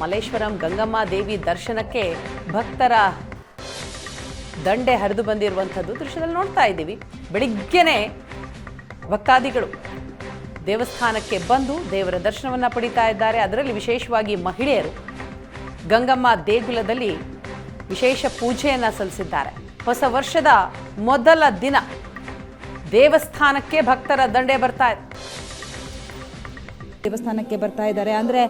ಮಲ್ಲೇಶ್ವರಂ ಗಂಗಮ್ಮ ದೇವಿ ದರ್ಶನಕ್ಕೆ ಭಕ್ತರ ದಂಡೆ ಹರಿದು ಬಂದಿರುವಂಥದ್ದು ದೃಶ್ಯದಲ್ಲಿ ನೋಡ್ತಾ ಇದ್ದೀವಿ. ಬೆಳಿಗ್ಗೆನೆ ಭಕ್ತಾದಿಗಳು ದೇವಸ್ಥಾನಕ್ಕೆ ಬಂದು ದೇವರ ದರ್ಶನವನ್ನು ಪಡಿತಾ ಇದ್ದಾರೆ. ಅದರಲ್ಲಿ ವಿಶೇಷವಾಗಿ ಮಹಿಳೆಯರು ಗಂಗಮ್ಮ ದೇಗುಲದಲ್ಲಿ ವಿಶೇಷ ಪೂಜೆಯನ್ನು ಸಲ್ಲಿಸಿದ್ದಾರೆ. ಹೊಸ ವರ್ಷದ ಮೊದಲ ದಿನ ದೇವಸ್ಥಾನಕ್ಕೆ ಭಕ್ತರ ದಂಡೆ ಬರ್ತಾ ಇದೆ. ದೇವಸ್ಥಾನಕ್ಕೆ ಬರ್ತಾ ಇದ್ದಾರೆ. ಅಂದರೆ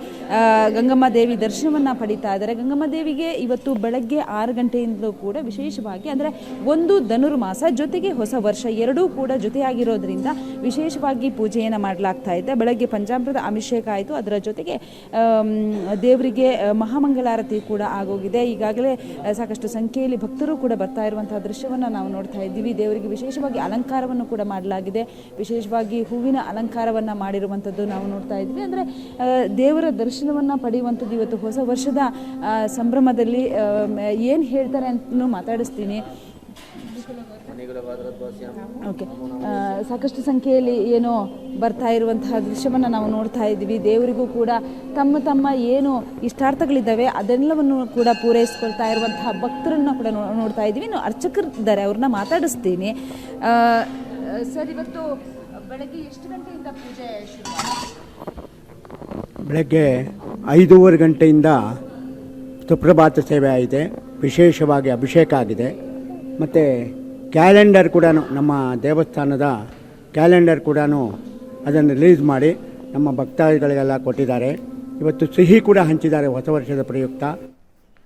ಗಂಗಮ್ಮ ದೇವಿ ದರ್ಶನವನ್ನು ಪಡಿತಾ ಇದ್ದಾರೆ. ಗಂಗಮ್ಮ ದೇವಿಗೆ ಇವತ್ತು ಬೆಳಗ್ಗೆ ಆರು ಗಂಟೆಯಿಂದಲೂ ಕೂಡ ವಿಶೇಷವಾಗಿ, ಅಂದರೆ ಒಂದು ಧನುರ್ಮಾಸ, ಜೊತೆಗೆ ಹೊಸ ವರ್ಷ ಎರಡೂ ಕೂಡ ಜೊತೆಯಾಗಿರೋದ್ರಿಂದ ವಿಶೇಷವಾಗಿ ಪೂಜೆಯನ್ನು ಮಾಡಲಾಗ್ತಾ ಇದೆ. ಬೆಳಗ್ಗೆ ಪಂಚಾಮೃತ ಅಭಿಷೇಕ ಆಯಿತು. ಅದರ ಜೊತೆಗೆ ದೇವರಿಗೆ ಮಹಾಮಂಗಳಾರತಿ ಕೂಡ ಆಗೋಗಿದೆ. ಈಗಾಗಲೇ ಸಾಕಷ್ಟು ಸಂಖ್ಯೆಯಲ್ಲಿ ಭಕ್ತರು ಕೂಡ ಬರ್ತಾ ಇರುವಂತಹ ದೃಶ್ಯವನ್ನು ನಾವು ನೋಡ್ತಾ ಇದ್ದೀವಿ. ದೇವರಿಗೆ ವಿಶೇಷವಾಗಿ ಅಲಂಕಾರವನ್ನು ಕೂಡ ಮಾಡಲಾಗಿದೆ. ವಿಶೇಷವಾಗಿ ಹೂವಿನ ಅಲಂಕಾರವನ್ನು ಮಾಡಿರುವಂಥದ್ದು ನಾವು ನೋಡ್ತಾ ಇದ್ವಿ. ಅಂದರೆ ದೇವರ ದರ್ಶನವನ್ನು ಪಡೆಯುವಂಥದ್ದು ಇವತ್ತು ಹೊಸ ವರ್ಷದ ಸಂಭ್ರಮದಲ್ಲಿ ಏನು ಹೇಳ್ತಾರೆ ಅಂತಲೂ ಮಾತಾಡಿಸ್ತೀನಿ. ಓಕೆ. ಸಾಕಷ್ಟು ಸಂಖ್ಯೆಯಲ್ಲಿ ಏನು ಬರ್ತಾ ಇರುವಂತಹ ದೃಶ್ಯವನ್ನು ನಾವು ನೋಡ್ತಾ ಇದ್ದೀವಿ. ದೇವರಿಗೂ ಕೂಡ ತಮ್ಮ ತಮ್ಮ ಏನು ಇಷ್ಟಾರ್ಥಗಳಿದ್ದಾವೆ, ಅದೆಲ್ಲವನ್ನು ಕೂಡ ಪೂರೈಸ್ಕೊಳ್ತಾ ಇರುವಂತಹ ಭಕ್ತರನ್ನು ಕೂಡ ನೋಡ್ತಾ ಇದ್ದೀವಿ. ಇನ್ನು ಅರ್ಚಕರಿದ್ದಾರೆ, ಅವ್ರನ್ನ ಮಾತಾಡಿಸ್ತೀನಿ. ಸರ್, ಇವತ್ತು ಬೆಳಗ್ಗೆ ಎಷ್ಟು ಗಂಟೆಯಿಂದ ಪೂಜೆ ಬೆಳಗ್ಗೆ ಐದೂವರೆ ಗಂಟೆಯಿಂದ ಸುಪ್ರಭಾತ ಸೇವೆ ಆಗಿದೆ. ವಿಶೇಷವಾಗಿ ಅಭಿಷೇಕ ಆಗಿದೆ. ಮತ್ತು ಕ್ಯಾಲೆಂಡರ್ ಕೂಡ ನಮ್ಮ ದೇವಸ್ಥಾನದ ಕ್ಯಾಲೆಂಡರ್ ಕೂಡ ಅದನ್ನು ರಿಲೀಸ್ ಮಾಡಿ ನಮ್ಮ ಭಕ್ತಾದಿಗಳಿಗೆಲ್ಲ ಕೊಟ್ಟಿದ್ದಾರೆ. ಇವತ್ತು ಸಿಹಿ ಕೂಡ ಹಂಚಿದ್ದಾರೆ ಹೊಸ ವರ್ಷದ ಪ್ರಯುಕ್ತ.